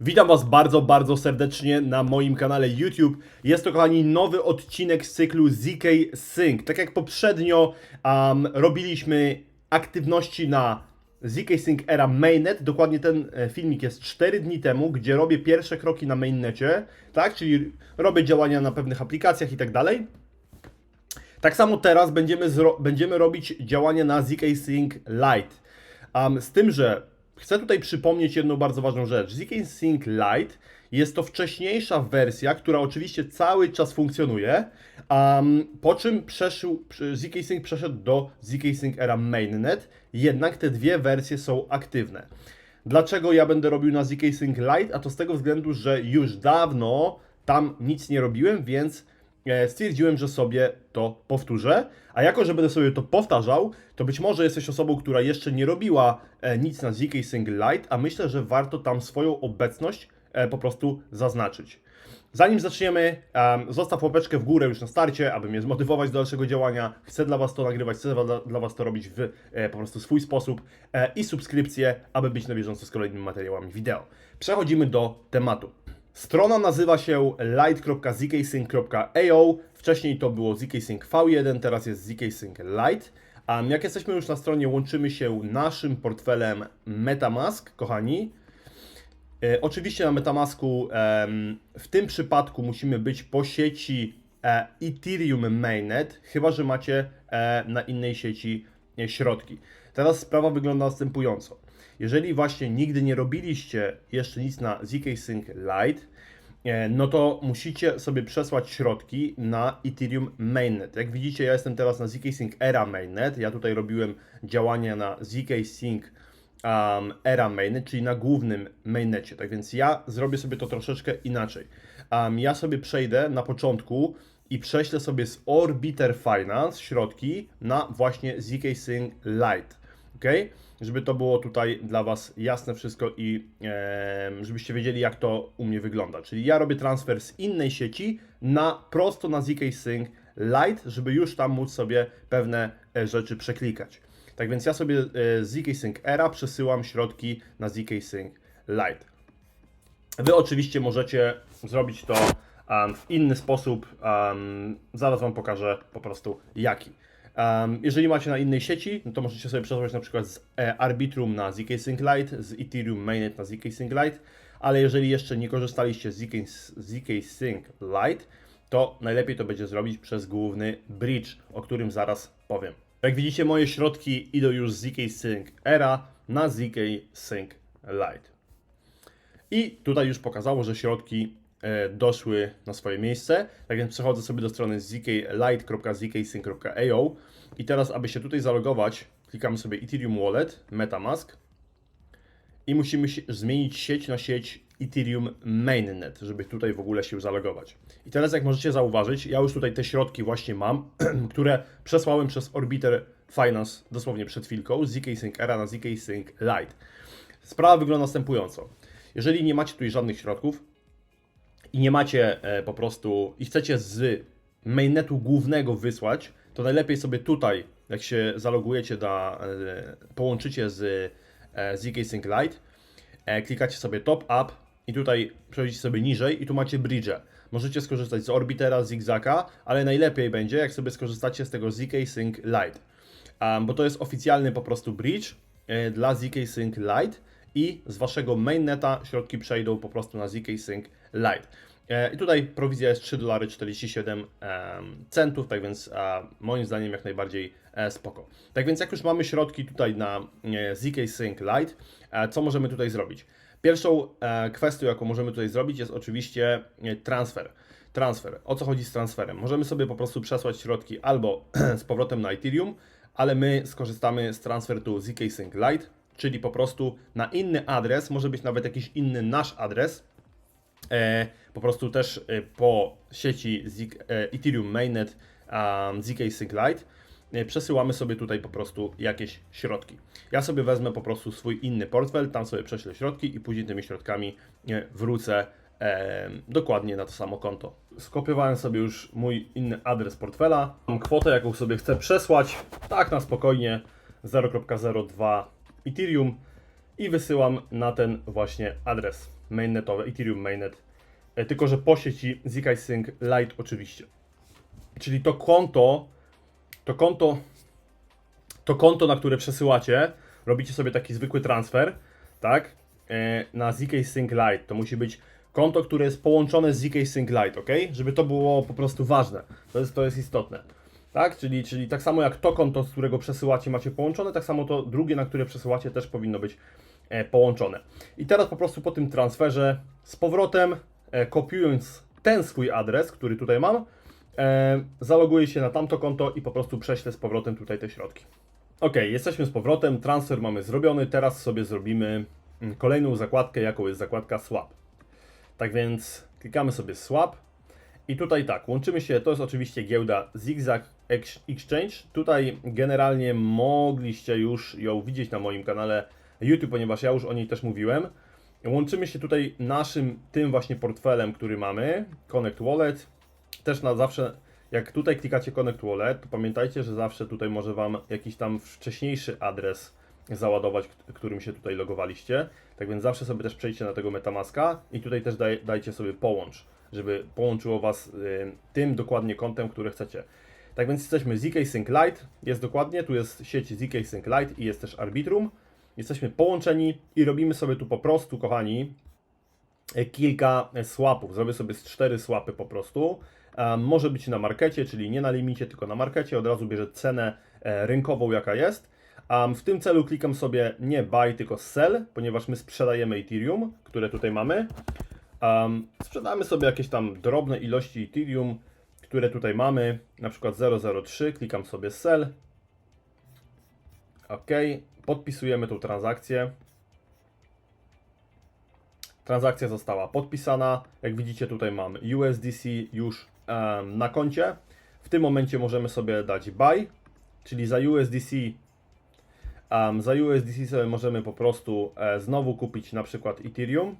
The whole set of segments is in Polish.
Witam Was bardzo, bardzo serdecznie na moim kanale YouTube. Jest to, kochani, nowy odcinek z cyklu ZK Sync. Tak jak poprzednio um, robiliśmy aktywności na ZK Sync Era Mainnet, dokładnie ten e, filmik jest 4 dni temu, gdzie robię pierwsze kroki na mainnecie, tak, czyli robię działania na pewnych aplikacjach i tak dalej. Tak samo teraz będziemy, będziemy robić działania na ZK Sync Lite. Um, z tym, że chcę tutaj przypomnieć jedną bardzo ważną rzecz. ZK Sync Lite jest to wcześniejsza wersja, która oczywiście cały czas funkcjonuje, um, po czym ZK Sync przeszedł do ZK Sync Era Mainnet, jednak te dwie wersje są aktywne. Dlaczego ja będę robił na ZK Sync Lite? A to z tego względu, że już dawno tam nic nie robiłem, więc stwierdziłem, że sobie to powtórzę. A jako, że będę sobie to powtarzał, to być może jesteś osobą, która jeszcze nie robiła e, nic na ZK Sync Lite, a myślę, że warto tam swoją obecność e, po prostu zaznaczyć. Zanim zaczniemy, em, zostaw łapeczkę w górę już na starcie, aby mnie zmotywować do dalszego działania. Chcę dla Was to nagrywać, chcę dla, Was to robić w e, po prostu swój sposób e, i subskrypcję, aby być na bieżąco z kolejnymi materiałami wideo. Przechodzimy do tematu. Strona nazywa się light.zksync.io. Wcześniej to było zksync v1, teraz jest zksync lite. A jak jesteśmy już na stronie, łączymy się naszym portfelem MetaMask, kochani. E, Oczywiście na Metamasku em, w tym przypadku musimy być po sieci e, Ethereum Mainnet, chyba że macie e, na innej sieci e, środki. Teraz sprawa wygląda następująco. Jeżeli właśnie nigdy nie robiliście jeszcze nic na ZK Sync Lite, e, no to musicie sobie przesłać środki na Ethereum Mainnet. Jak widzicie, ja jestem teraz na ZK Sync Era Mainnet. Ja tutaj robiłem działania na ZK Sync um, Era Mainnet, czyli na głównym mainnecie. Tak więc ja zrobię sobie to troszeczkę inaczej. Um, ja sobie przejdę na początku i prześlę sobie z Orbiter Finance środki na właśnie ZK Sync Lite. ok? Żeby to było tutaj dla Was jasne wszystko i em, żebyście wiedzieli, jak to u mnie wygląda. Czyli ja robię transfer z innej sieci na prosto na ZK Sync Lite, żeby już tam móc sobie pewne e, rzeczy przeklikać. Tak więc ja sobie e, z ZK Sync Era przesyłam środki na ZK Sync Lite. Wy oczywiście możecie zrobić to um, w inny sposób. Um, zaraz Wam pokażę po prostu jaki. Um, jeżeli macie na innej sieci, no to możecie sobie przesuwać na przykład z e, Arbitrum na ZK Sync Lite, z Ethereum Mainnet na ZK Sync Lite, ale jeżeli jeszcze nie korzystaliście z ZK, ZK Sync Lite, to najlepiej to będzie zrobić przez główny bridge, o którym zaraz powiem. Jak widzicie, moje środki idą już z ZK Sync Era na ZK Sync Lite. I tutaj już pokazało, że środki doszły na swoje miejsce. Tak więc przechodzę sobie do strony zklite.zksync.io i teraz, aby się tutaj zalogować, klikamy sobie Ethereum Wallet, Metamask i musimy zmienić sieć na sieć Ethereum Mainnet, żeby tutaj w ogóle się zalogować. I teraz, jak możecie zauważyć, ja już tutaj te środki właśnie mam, które przesłałem przez Orbiter Finance dosłownie przed chwilką, z Era na ZK Sync Lite. Sprawa wygląda następująco. Jeżeli nie macie tutaj żadnych środków i nie macie e, po prostu i chcecie z mainnetu głównego wysłać, to najlepiej sobie tutaj, jak się zalogujecie, da, e, połączycie z e, ZK Sync Lite, klikacie sobie top up i tutaj przechodzicie sobie niżej i tu macie bridge. Możecie skorzystać z Orbitera, Zigzaga, ale najlepiej będzie, jak sobie skorzystacie z tego ZK Sync Lite. Um, bo to jest oficjalny po prostu bridge dla ZK Sync Lite i z waszego mainneta środki przejdą po prostu na ZK Sync Lite. E, I tutaj prowizja jest 3 dolary 47 em, centów, tak więc moim zdaniem jak najbardziej e, spoko. Tak więc jak już mamy środki tutaj na e, ZK Sync Lite, co możemy tutaj zrobić? Pierwszą kwestią, jaką możemy tutaj zrobić jest oczywiście transfer. Transfer. O co chodzi z transferem? Możemy sobie po prostu przesłać środki albo z powrotem na Ethereum, ale my skorzystamy z transferu ZK Sync Lite, czyli po prostu na inny adres, może być nawet jakiś inny nasz adres, po prostu też e, po sieci e, Ethereum Mainnet um, ZK Sync Lite e, przesyłamy sobie tutaj po prostu jakieś środki. Ja sobie wezmę po prostu swój inny portfel, tam sobie prześlę środki i później tymi środkami e, wrócę e, dokładnie na to samo konto. Skopiowałem sobie już mój inny adres portfela, mam kwotę jaką sobie chcę przesłać, tak na spokojnie 0.02 Ethereum i wysyłam na ten właśnie adres. Mainnetowe, Ethereum mainnet, e, tylko że po sieci ZK Sync Lite oczywiście. Czyli to konto, to konto, to konto, na które przesyłacie, robicie sobie taki zwykły transfer, tak? E, Na ZK Sync Lite. To musi być konto, które jest połączone z ZK Sync Lite, ok? Żeby to było po prostu ważne. To jest, to jest istotne. Tak? Czyli, czyli tak samo jak to konto, z którego przesyłacie, macie połączone, tak samo to drugie, na które przesyłacie, też powinno być połączone. I teraz po prostu po tym transferze z powrotem, e, kopiując ten swój adres, który tutaj mam, e, zaloguję się na tamto konto i po prostu prześlę z powrotem tutaj te środki. Ok, jesteśmy z powrotem, transfer mamy zrobiony, teraz sobie zrobimy mm, kolejną zakładkę, jaką jest zakładka swap. Tak więc klikamy sobie swap i tutaj tak, łączymy się, to jest oczywiście giełda Zigzag Ex- Exchange. Tutaj generalnie mogliście już ją widzieć na moim kanale YouTube, ponieważ ja już o niej też mówiłem. Łączymy się tutaj naszym tym właśnie portfelem, który mamy, Connect Wallet. Też na zawsze, jak tutaj klikacie Connect Wallet, to pamiętajcie, że zawsze tutaj może Wam jakiś tam wcześniejszy adres załadować, którym się tutaj logowaliście. Tak więc zawsze sobie też przejdźcie na tego Metamaska i tutaj też daj, dajcie sobie połącz, żeby połączyło Was y, tym dokładnie kontem, który chcecie. Tak więc jesteśmy ZK Sync Lite, jest dokładnie, tu jest sieć ZK Sync Lite i jest też Arbitrum. Jesteśmy połączeni i robimy sobie tu po prostu, kochani, kilka swapów. Zrobię sobie z cztery swapy po prostu. Może być na markecie, czyli nie na limicie, tylko na markecie. Od razu bierze cenę e, rynkową, jaka jest. W tym celu klikam sobie nie buy, tylko sell, ponieważ my sprzedajemy Ethereum, które tutaj mamy. Sprzedamy sobie jakieś tam drobne ilości Ethereum, które tutaj mamy, na przykład 003, klikam sobie sell. OK, podpisujemy tą transakcję. Transakcja została podpisana. Jak widzicie, tutaj mamy USDC już em, na koncie. W tym momencie możemy sobie dać buy, czyli za USDC em, za USDC sobie możemy po prostu e, znowu kupić na przykład Ethereum,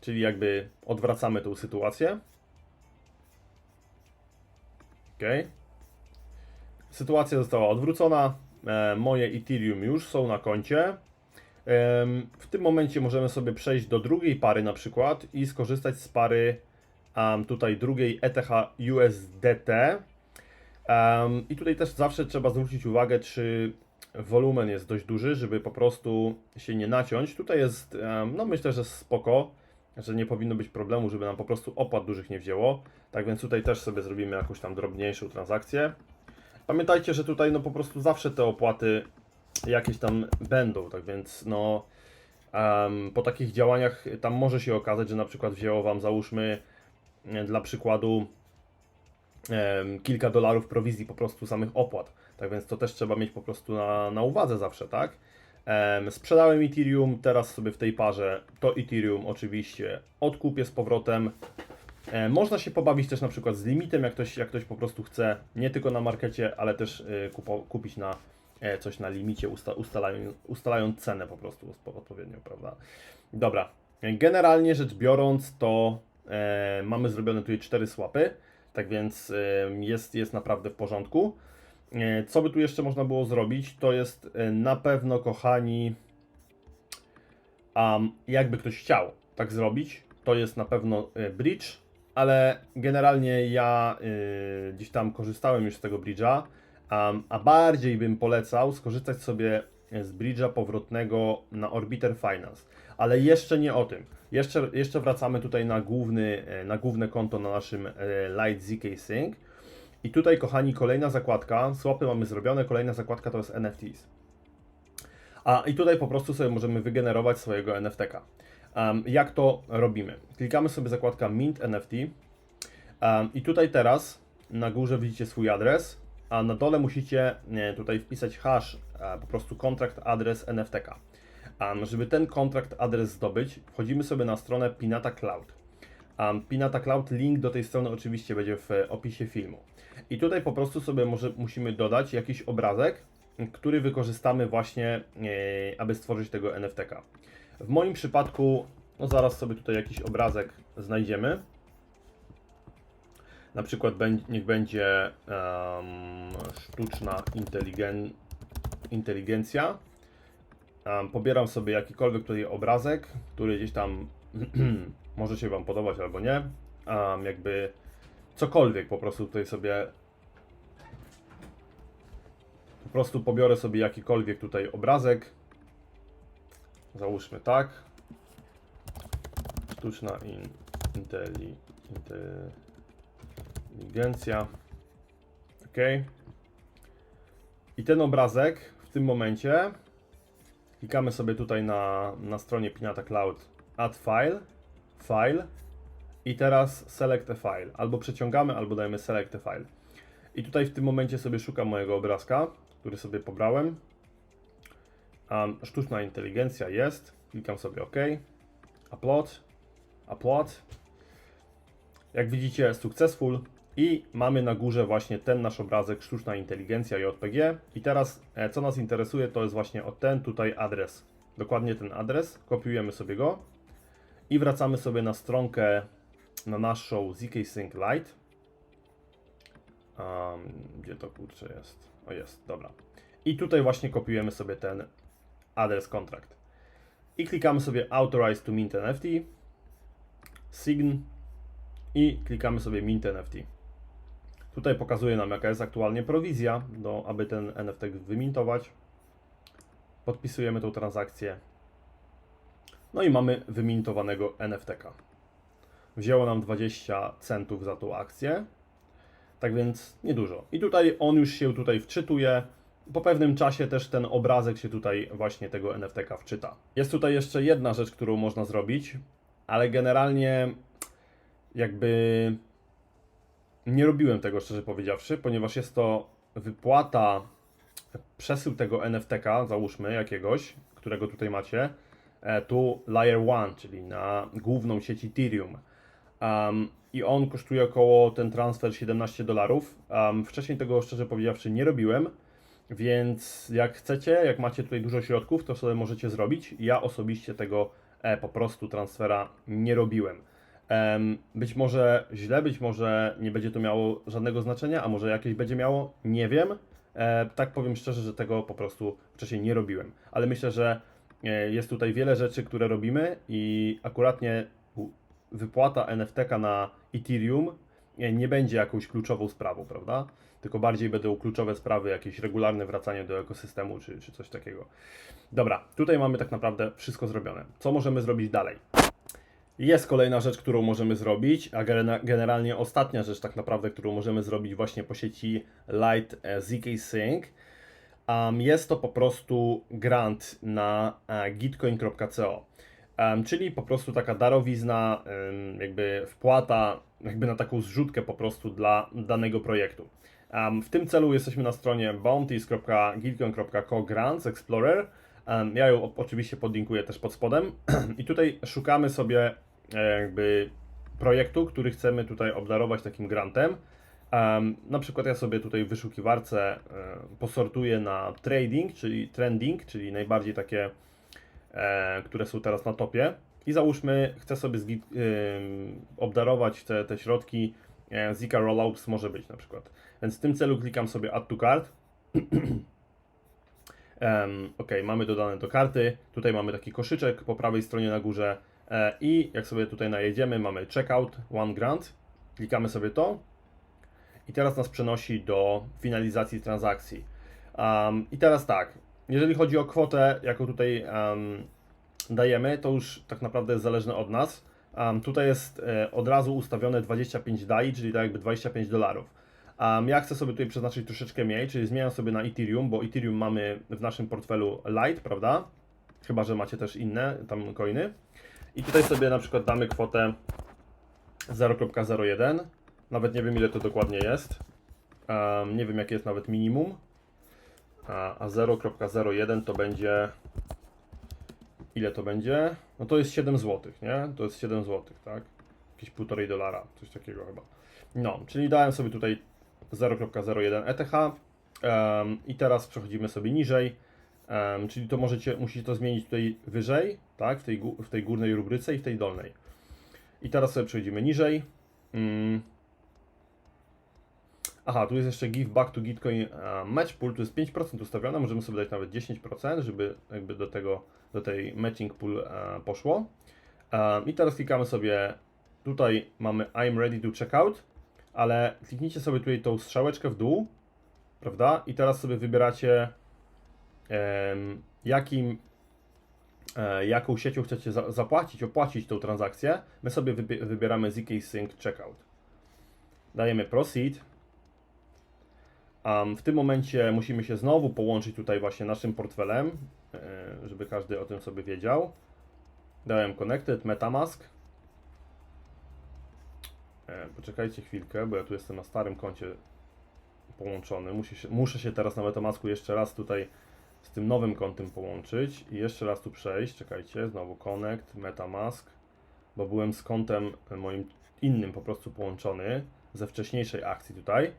czyli jakby odwracamy tą sytuację. Ok. Sytuacja została odwrócona. E, moje Ethereum już są na koncie. Em, W tym momencie możemy sobie przejść do drugiej pary na przykład i skorzystać z pary tutaj drugiej ETH USDT. I tutaj też zawsze trzeba zwrócić uwagę, czy wolumen jest dość duży, żeby po prostu się nie naciąć. Tutaj jest, no myślę, że spoko, że nie powinno być problemu, żeby nam po prostu opłat dużych nie wzięło. Tak więc tutaj też sobie zrobimy jakąś tam drobniejszą transakcję. Pamiętajcie, że tutaj no po prostu zawsze te opłaty jakieś tam będą, tak więc no em, po takich działaniach tam może się okazać, że na przykład wzięło Wam załóżmy e, dla przykładu em, kilka dolarów prowizji po prostu samych opłat. Tak więc to też trzeba mieć po prostu na, na uwadze zawsze, tak? Em, sprzedałem Ethereum, teraz sobie w tej parze to Ethereum oczywiście odkupię z powrotem. E, Można się pobawić też na przykład z limitem, jak ktoś, jak ktoś po prostu chce nie tylko na markecie, ale też e, kupo, kupić na e, coś na limicie, usta, ustalając, cenę po prostu odpowiednio, prawda? Dobra, generalnie rzecz biorąc, to e, mamy zrobione tutaj cztery swapy, tak więc e, jest, jest naprawdę w porządku. E, co by tu jeszcze można było zrobić, to jest e, na pewno, kochani, um, jakby ktoś chciał tak zrobić, to jest na pewno e, bridge, ale generalnie ja y, gdzieś tam korzystałem już z tego bridge'a, um, a bardziej bym polecał skorzystać sobie z bridge'a powrotnego na Orbiter Finance. Ale jeszcze nie o tym. Jeszcze, jeszcze wracamy tutaj na, główny, e, na główne konto na naszym e, Light ZK Sync. I tutaj, kochani, kolejna zakładka. Swapy mamy zrobione, kolejna zakładka to jest NFTs. A i tutaj po prostu sobie możemy wygenerować swojego NFT-ka. Um, jak to robimy? Klikamy sobie zakładka Mint NFT um, i tutaj teraz na górze widzicie swój adres, a na dole musicie nie, tutaj wpisać hash, e, po prostu kontrakt adres NFT-ka. Um, żeby ten kontrakt adres zdobyć, wchodzimy sobie na stronę Pinata Cloud. Um, Pinata Cloud, link do tej strony oczywiście będzie w e, opisie filmu. I tutaj po prostu sobie może, musimy dodać jakiś obrazek, który wykorzystamy właśnie, e, aby stworzyć tego NFT-ka. W moim przypadku, no zaraz sobie tutaj jakiś obrazek znajdziemy. Na przykład niech będzie em, sztuczna inteligen- inteligencja. um, pobieram sobie jakikolwiek tutaj obrazek, który gdzieś tam może się Wam podobać albo nie. Um, jakby cokolwiek po prostu tutaj sobie po prostu pobiorę sobie jakikolwiek tutaj obrazek. Załóżmy tak. Sztuczna in, inteli, inteligencja. Ok. I ten obrazek w tym momencie klikamy sobie tutaj na, na stronie Pinata Cloud Add File, File i teraz Select a File. Albo przeciągamy, albo dajemy Select a File. I tutaj w tym momencie sobie szukam mojego obrazka, który sobie pobrałem. Um, sztuczna inteligencja jest. Klikam sobie OK. Upload. Upload. Jak widzicie, successful. I mamy na górze właśnie ten nasz obrazek sztuczna inteligencja JPG. I teraz, e, co nas interesuje, to jest właśnie o ten tutaj adres. Dokładnie ten adres. Kopiujemy sobie go. I wracamy sobie na stronkę, na naszą ZK Sync Lite. Um, gdzie to kurczę jest? O jest, dobra. I tutaj właśnie kopiujemy sobie ten adres kontrakt. I klikamy sobie Authorize to Mint NFT, Sign i klikamy sobie Mint NFT. Tutaj pokazuje nam jaka jest aktualnie prowizja, do, aby ten NFT wymintować. Podpisujemy tą transakcję. No i mamy wymintowanego NFT-ka. Wzięło nam 20 centów za tą akcję. Tak więc niedużo. I tutaj on już się tutaj wczytuje. Po pewnym czasie też ten obrazek się tutaj właśnie tego NFT-ka wczyta. Jest tutaj jeszcze jedna rzecz, którą można zrobić, ale generalnie jakby nie robiłem tego szczerze powiedziawszy, ponieważ jest to wypłata, przesył tego NFT-ka, załóżmy jakiegoś, którego tutaj macie, e, tu Layer 1, czyli na główną sieć Ethereum. Um, I on kosztuje około ten transfer 17 dolarów. Um, wcześniej tego szczerze powiedziawszy nie robiłem, więc jak chcecie, jak macie tutaj dużo środków, to sobie możecie zrobić. Ja osobiście tego e, po prostu transfera nie robiłem. Em, być może źle, być może nie będzie to miało żadnego znaczenia, a może jakieś będzie miało, nie wiem. E, tak powiem szczerze, że tego po prostu wcześniej nie robiłem. Ale myślę, że e, jest tutaj wiele rzeczy, które robimy i akuratnie wypłata NFT-ka na Ethereum nie, będzie jakąś kluczową sprawą, prawda? Tylko bardziej będą kluczowe sprawy, jakieś regularne wracanie do ekosystemu czy, czy coś takiego. Dobra, tutaj mamy tak naprawdę wszystko zrobione. Co możemy zrobić dalej? Jest kolejna rzecz, którą możemy zrobić, a gene- generalnie ostatnia rzecz tak naprawdę, którą możemy zrobić właśnie po sieci Light e, ZK Sync. Um, jest to po prostu grant na e, gitcoin.co. Um, czyli po prostu taka darowizna, em, jakby wpłata, jakby na taką zrzutkę po prostu dla danego projektu. Um, w tym celu jesteśmy na stronie bounties.gitcoin.co grants explorer. Um, ja ją oczywiście podlinkuję też pod spodem. I tutaj szukamy sobie e, jakby projektu, który chcemy tutaj obdarować takim grantem. Um, na przykład ja sobie tutaj w wyszukiwarce e, posortuję na trading, czyli trending, czyli najbardziej takie e, które są teraz na topie. I załóżmy, chcę sobie zgi- obdarować te, te środki. E, Zika Rollouts może być na przykład. Więc w tym celu klikam sobie Add to Card. Em, ok, mamy dodane do karty. Tutaj mamy taki koszyczek po prawej stronie na górze. E, I jak sobie tutaj najedziemy, mamy Checkout One Grant. Klikamy sobie to. I teraz nas przenosi do finalizacji transakcji. Um, I teraz tak, jeżeli chodzi o kwotę, jaką tutaj um, dajemy, to już tak naprawdę jest zależne od nas. Um, tutaj jest e, od razu ustawione 25 DAI, czyli tak jakby 25 dolarów. Um, ja chcę sobie tutaj przeznaczyć troszeczkę mniej, czyli zmieniam sobie na Ethereum, bo Ethereum mamy w naszym portfelu Lite, prawda? Chyba, że macie też inne tam coiny. I tutaj sobie na przykład damy kwotę 0.01. Nawet nie wiem ile to dokładnie jest. Um, nie wiem jakie jest nawet minimum. A, a 0.01 to będzie. Ile to będzie? No to jest 7 zł, nie? To jest 7 zł, tak? Jakieś 1,5 dolara, coś takiego chyba. No, czyli dałem sobie tutaj 0.01 ETH. em, I teraz przechodzimy sobie niżej. em, czyli to możecie, musicie to zmienić tutaj wyżej, tak? W tej, w tej górnej rubryce i w tej dolnej. I teraz sobie przechodzimy niżej. Mm. Aha, tu jest jeszcze give back to Gitcoin e, match pool, tu jest 5% ustawione, możemy sobie dać nawet 10%, żeby jakby do tego, do tej matching pool e, poszło. E, I teraz klikamy sobie, tutaj mamy I'm ready to check out, ale kliknijcie sobie tutaj tą strzałeczkę w dół, prawda? I teraz sobie wybieracie jakim, e, jaką siecią chcecie za, zapłacić, opłacić tą transakcję. My sobie wybie- wybieramy ZK Sync Checkout. Dajemy Proceed. W tym momencie musimy się znowu połączyć tutaj właśnie naszym portfelem, żeby każdy o tym sobie wiedział. Dałem Connected, Metamask. E, poczekajcie chwilkę, bo ja tu jestem na starym koncie połączony. Muszę się, muszę się teraz na Metamasku jeszcze raz tutaj z tym nowym kontem połączyć i jeszcze raz tu przejść. Czekajcie, znowu Connect, Metamask, bo byłem z kontem moim innym po prostu połączony ze wcześniejszej akcji tutaj.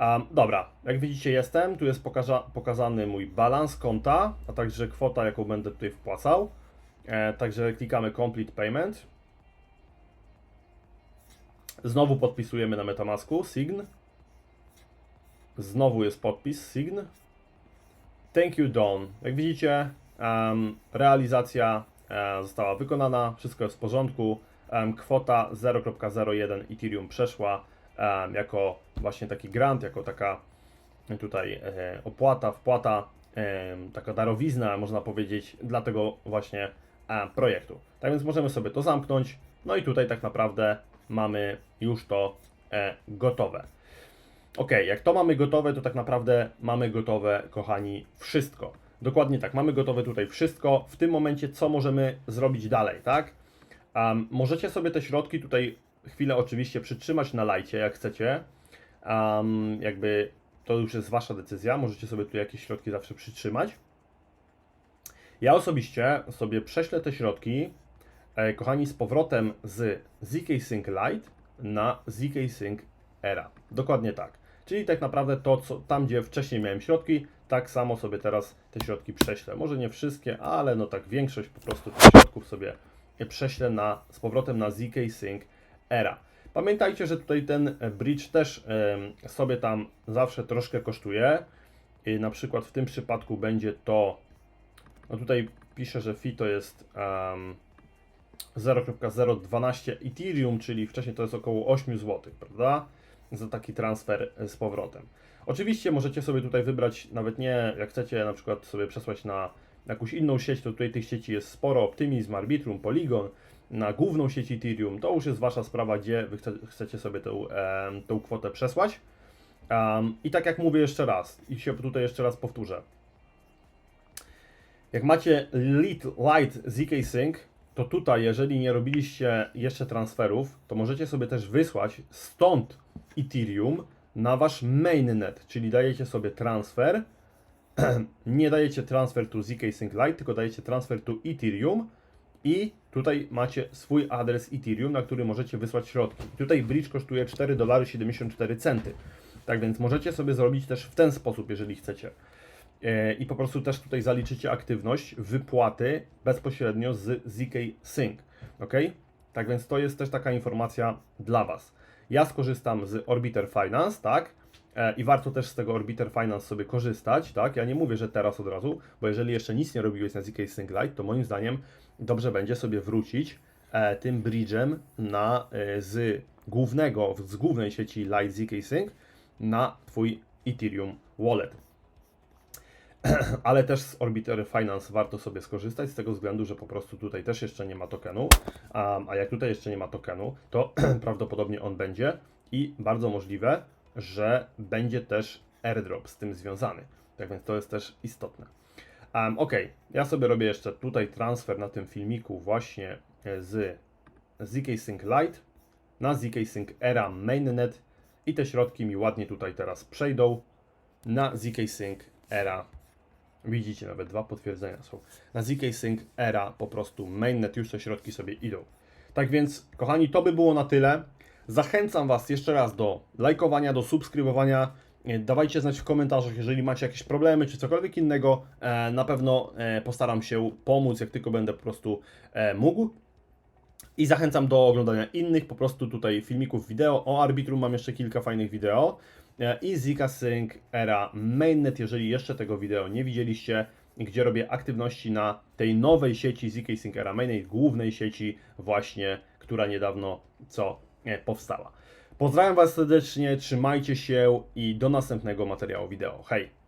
Um, dobra, jak widzicie jestem, tu jest pokaza pokazany mój balans konta, a także kwota jaką będę tutaj wpłacał. E, także klikamy Complete Payment. Znowu podpisujemy na Metamasku, Sign. Znowu jest podpis, Sign. Thank you, Don. Jak widzicie, em, realizacja e, została wykonana, wszystko jest w porządku. Em, kwota 0.01 Ethereum przeszła jako właśnie taki grant, jako taka tutaj e, opłata, wpłata, taka darowizna, można powiedzieć, dla tego właśnie projektu. Tak więc możemy sobie to zamknąć. No i tutaj tak naprawdę mamy już to e, gotowe. Ok, jak to mamy gotowe, to tak naprawdę mamy gotowe, kochani, wszystko. Dokładnie tak, mamy gotowe tutaj wszystko. W tym momencie, co możemy zrobić dalej, tak? Um, możecie sobie te środki tutaj chwilę oczywiście przytrzymać na lajcie, jak chcecie. Um, jakby to już jest Wasza decyzja, możecie sobie tu jakieś środki zawsze przytrzymać. Ja osobiście sobie prześlę te środki, e, kochani, z powrotem z ZK Sync Lite na ZK Sync Era. Dokładnie tak. Czyli tak naprawdę to, co tam, gdzie wcześniej miałem środki, tak samo sobie teraz te środki prześlę. Może nie wszystkie, ale no tak większość po prostu tych środków sobie prześlę na, z powrotem na ZK Sync Era. Pamiętajcie, że tutaj ten bridge też sobie tam zawsze troszkę kosztuje. Na przykład w tym przypadku będzie to, no tutaj pisze, że fee to jest em, 0.012 Ethereum, czyli wcześniej to jest około 8 zł, prawda? Za taki transfer z powrotem. Oczywiście możecie sobie tutaj wybrać, nawet nie, jak chcecie na przykład sobie przesłać na jakąś inną sieć, to tutaj tych sieci jest sporo, Optimism, Arbitrum, Polygon, na główną sieć Ethereum, to już jest Wasza sprawa, gdzie Wy chce, chcecie sobie tą, tą kwotę przesłać. I tak jak mówię jeszcze raz, i się tutaj jeszcze raz powtórzę. Jak macie Lead Light ZK Sync, to tutaj, jeżeli nie robiliście jeszcze transferów, to możecie sobie też wysłać stąd Ethereum na wasz mainnet, czyli dajecie sobie transfer, nie dajecie transfer to ZK Sync Lite, tylko dajecie transfer to Ethereum i tutaj macie swój adres Ethereum, na który możecie wysłać środki. Tutaj bridge kosztuje 4,74 centy. Tak więc możecie sobie zrobić też w ten sposób, jeżeli chcecie. E, I po prostu też tutaj zaliczycie aktywność wypłaty bezpośrednio z ZK Sync. Ok? Tak więc to jest też taka informacja dla Was. Ja skorzystam z Orbiter Finance, tak? E, I warto też z tego Orbiter Finance sobie korzystać, tak? Ja nie mówię, że teraz od razu, bo jeżeli jeszcze nic nie robiłeś na ZK Sync Lite, to moim zdaniem dobrze będzie sobie wrócić e, tym bridge'em na, e, z głównego, z głównej sieci Lite ZK Sync na Twój Ethereum Wallet. Ale też z Orbiter Finance warto sobie skorzystać z tego względu, że po prostu tutaj też jeszcze nie ma tokenu, a, a jak tutaj jeszcze nie ma tokenu, to prawdopodobnie on będzie i bardzo możliwe, że będzie też airdrop z tym związany. Tak więc to jest też istotne. Um, ok, ja sobie robię jeszcze tutaj transfer na tym filmiku właśnie e, z ZK Sync Lite na ZK Sync Era Mainnet i te środki mi ładnie tutaj teraz przejdą na ZK Sync Era. Widzicie, nawet dwa potwierdzenia są. Na ZK Sync Era po prostu mainnet już te środki sobie idą. Tak więc, kochani, to by było na tyle. Zachęcam Was jeszcze raz do lajkowania, do subskrybowania. E, Dawajcie znać w komentarzach, jeżeli macie jakieś problemy czy cokolwiek innego. E, Na pewno e, postaram się pomóc, jak tylko będę po prostu mógł. I zachęcam do oglądania innych po prostu tutaj filmików wideo. O Arbitrum mam jeszcze kilka fajnych wideo. I Zika Sync Era Mainnet, jeżeli jeszcze tego wideo nie widzieliście, gdzie robię aktywności na tej nowej sieci ZK Sync Era Mainnet, głównej sieci właśnie, która niedawno co powstała. Pozdrawiam Was serdecznie, trzymajcie się i do następnego materiału wideo. Hej!